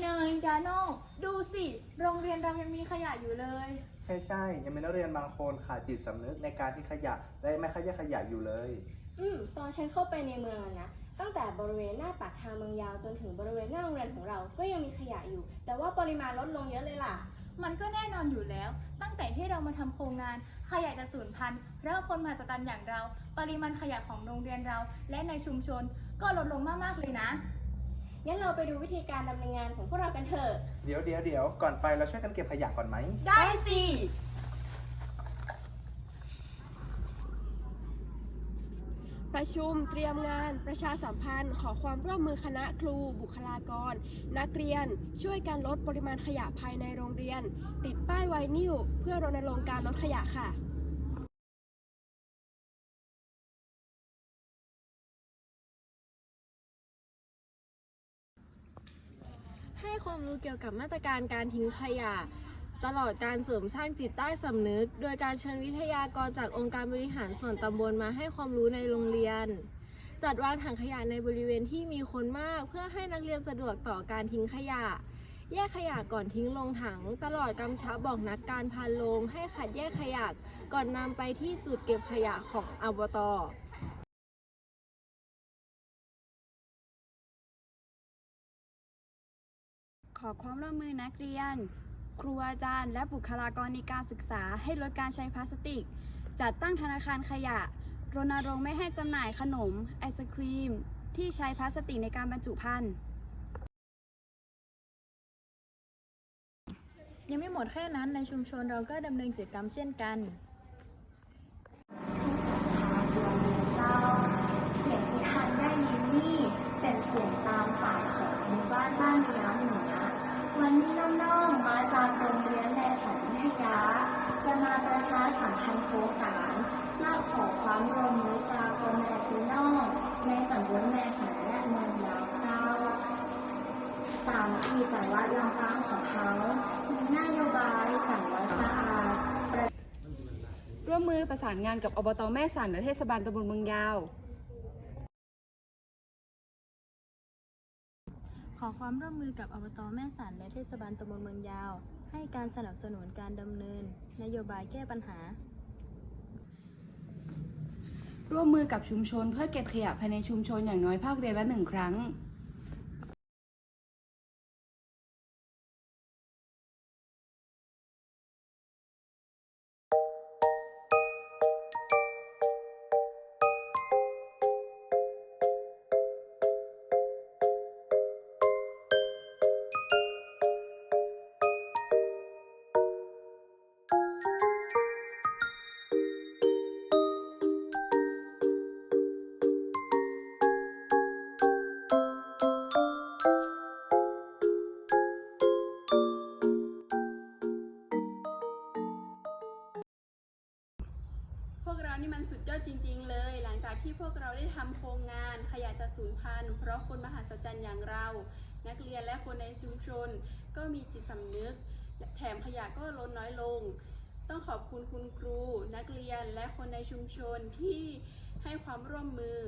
เนยดาโน่ดูสิ โรงเรียนเรายังมีขยะอยู่เลย ใช่ใช่ๆยังมีนักเรียนบางคนขาดจิตสำนึกในการที่ขยะและไม่ขยะขยะอยู่เลย อืมตอนฉันเข้าไปในเมืองอะนะ ตั้งแต่บริเวณหน้าปากทางเมืองยาวจนถึงบริเวณหน้าโรงเรียนของเรา ก็ยังมีขยะอยู่ แต่ว่าปริมาณลดลงเยอะเลยล่ะ มันก็แน่นอนอยู่แล้ว ตั้งแต่ที่เรามาทำโครงงานขยะจะสูญพันธุ์แล้วคนมหัศจรรย์อย่างเรา ปริมาณขยะของโรงเรียนเรา และในชุมชนก็ลดลงมากๆเลยนะ งั้นเราไปดูวิธีการดำเนินงานของพวกเรากันเถอะ เดี๋ยวเดี๋ยวเดี๋ยวก่อนไปเราช่วยกันเก็บขยะก่อนไหม ได้สิ ประชุมเตรียมงานประชาสัมพันธ์ ขอความร่วมมือคณะครู บุคลากร นักเรียน ช่วยกันลดปริมาณขยะภายในโรงเรียน ติดป้ายไวนิวเพื่อรณรงค์การลดขยะค่ะ ความรู้เกี่ยวกับมาตรการการทิ้งขยะ ตลอดการเสริมสร้างจิตใต้สำนึก โดยการเชิญวิทยากรจากองค์การบริหารส่วนตำบลมาให้ความรู้ในโรงเรียน จัดวางถังขยะในบริเวณที่มีคนมาก เพื่อให้นักเรียนสะดวกต่อการทิ้งขยะ แยกขยะก่อนทิ้งลงถัง ตลอดกำชับบอกนักการพานโรงให้คัดแยกขยะก่อนนำไปที่จุดเก็บขยะของอบต อความร่วมมือนักเรียน ครูอาจารย์ และบุคลากรในการศึกษาให้ลดการใช้พลาสติก จัดตั้งธนาคารขยะ รณรงค์ไม่ให้จำหน่ายขนม ไอศครีม ที่ใช้พลาสติกในการบรรจุภัณฑ์ยังไม่หมดแค่นั้นในชุมชนเราก็ดำเนินกิจกรรมเช่นกัน เจ้าเสียงที่ท่านได้ยินนี่เป็นเสียงตามสายของหมู่บ้านบ้านเลี้ยงเหนือวันนี้น้องๆมาจากโรงเรียนแลสันวิทยา จะ มาประชาสัมพันธ์โครงการและขอความร่วมมือจากพ่อแม่พี่น้องในตำบลแม่สันและเมืองยาวเจ้า ตามที่จังหวัดลำปางของเขามีนโยบายจังหวัดสะอาดร่วมมือประสานงานกับอบตแม่สันและเทศบาลตำบลเมืองยาว ขอความร่วมมือกับอบตแม่สันและเทศบาลตำบลเมืองยาว การสนับสนุนการดำเนิน นโยบายแก้ปัญหา ร่วมมือกับชุมชนเพื่อเก็บขยะภายในชุมชนอย่างน้อยภาคเรียนละหนึ่งครั้ง นี่มันสุดยอดจริง ๆ เลย หลังจากที่พวกเราได้ทำโครงงานขยะจะสูญพันธุ์เพราะคนมหาศจรรย์อย่างเรา นักเรียนและคนในชุมชน ก็มีจิตสำนึก แถมขยะก็ลดน้อยลง ต้องขอบคุณคุณครู นักเรียนและคนในชุมชนที่ให้ความร่วมมือ